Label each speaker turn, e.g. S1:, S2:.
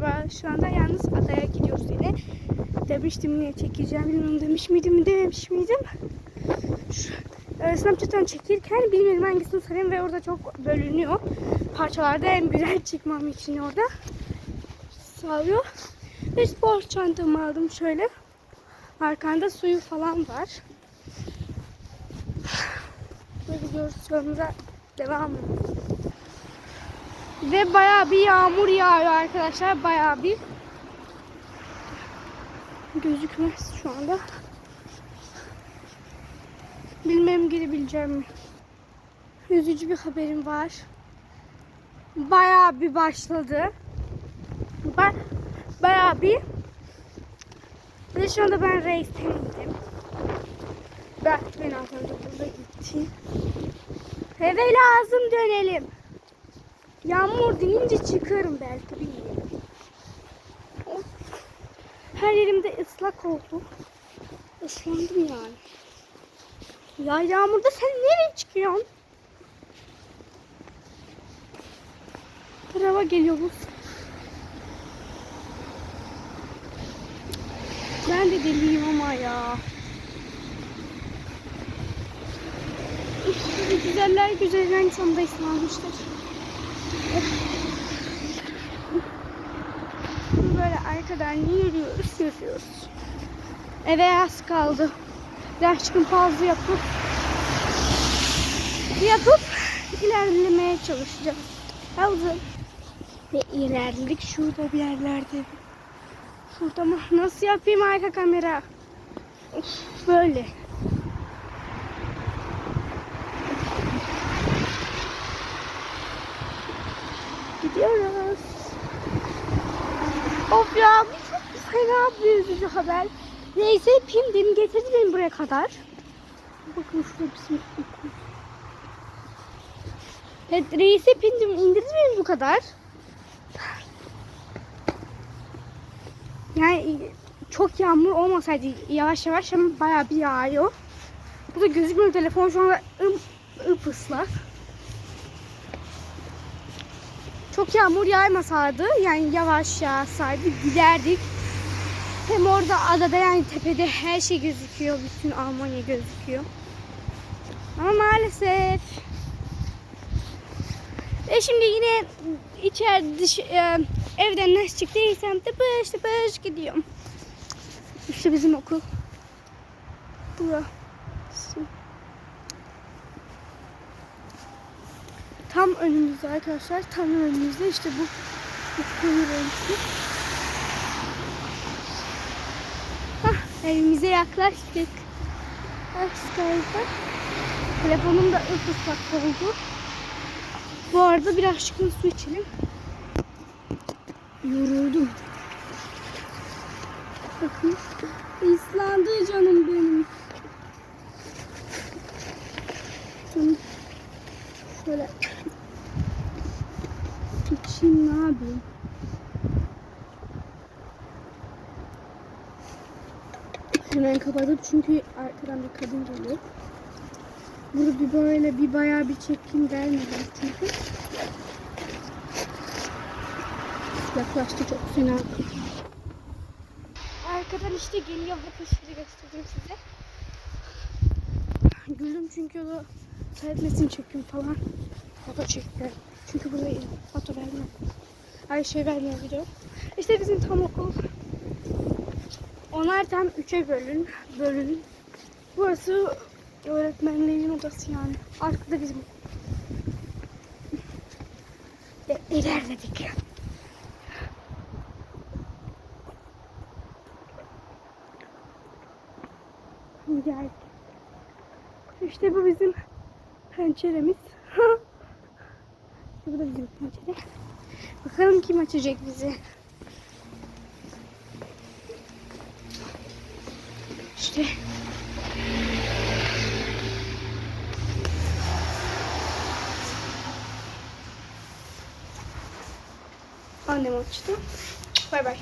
S1: merhaba. Şu anda yalnız adaya gidiyoruz yine. Demiştim yine çekeceğim. Bilmiyorum demiş miydim dememiş miydim. Şu, e, Snapchat'tan çekirken bilmiyorum hangisini sarayım ve orada çok bölünüyor. Parçalarda en birer çıkmam için orada. Sağlıyor. Ve spor çantamı aldım şöyle. Arkanda suyu falan var. Ve gidiyoruz yolumuza devam ediyoruz. Ve bayağı bir yağmur yağıyor arkadaşlar. Bayağı bir gözükmez şu anda. Bilmem girebileceğim mi? Üzücü bir haberim var. Bayağı bir başladı. Ba bayağı bir ve şu anda ben reisten indim. Belki ben az önce burada gitti. Eve lazım dönelim. Yağmur deyince çıkarım belki bilmiyorum. Her yerimde ıslak oldu. Islandım yani. Ya yağmurda sen nereye çıkıyorsun? Araba geliyoruz. Ben de deliyim ama ya. Güzeller güzeller insanda ıslanmıştır. Böyle arkadan yürüyoruz, yürüyoruz. Eve az kaldı. Çıkın fazla yapıp yapıp ilerlemeye çalışacağız. Hazır. Ve ilerledik şurada bir yerlerde. Şurada mı? Nasıl yapayım arka kamera? Böyle. Gidiyoruz. Of ya bu çok fena bir üzücü haber. Neyse Pimdim getirdi beni buraya kadar. Bakın şurada bizim okul. Evet, reise pindim indirdi beni bu kadar. Yani çok yağmur olmasaydı yavaş yavaş ama bayağı bir yağıyor. Bu da gözükmüyor telefon şu anda ım, ıp ıslak. Çok yağmur yağmasaydı yani yavaş yağsaydı giderdik. Hem orada adada yani tepede her şey gözüküyor. Bütün Almanya gözüküyor. Ama maalesef. Ve şimdi yine içeride dış, e, evden nasıl çıktıysam tıpış tıpış gidiyorum. İşte bizim okul. Burası. Tam önümüzde arkadaşlar. Tam önümüzde işte bu bu koyu renkli. Evimize yaklaştık. Kaldı. Telefonum da ıslak oldu. Bu arada biraz çıkın su içelim. Yoruldum. Bakın. ıslandı canım benim. Şöyle. İçeyim ne yapayım? Hemen kapadım çünkü arkadan bir kadın geliyor. Bunu bir böyle bir bayağı bir çekeyim gelmedi çünkü. Yaklaştı çok fena. Arkadan işte geliyor bakın şimdi göstereyim size. Güldüm çünkü o da seyretmesini çekim falan. Foto çekti. Çünkü burada foto vermiyor. Ay şey vermiyor video. İşte bizim tam okul. Onlar tam üçe bölün. Bölün. Burası öğretmenlerin odası yani. Arkada bizim. Ve ilerledik. Geldik. İşte bu bizim penceremiz. bu da bizim pencere. Bakalım kim açacak bizi. İşte annem açtı. Bay bay.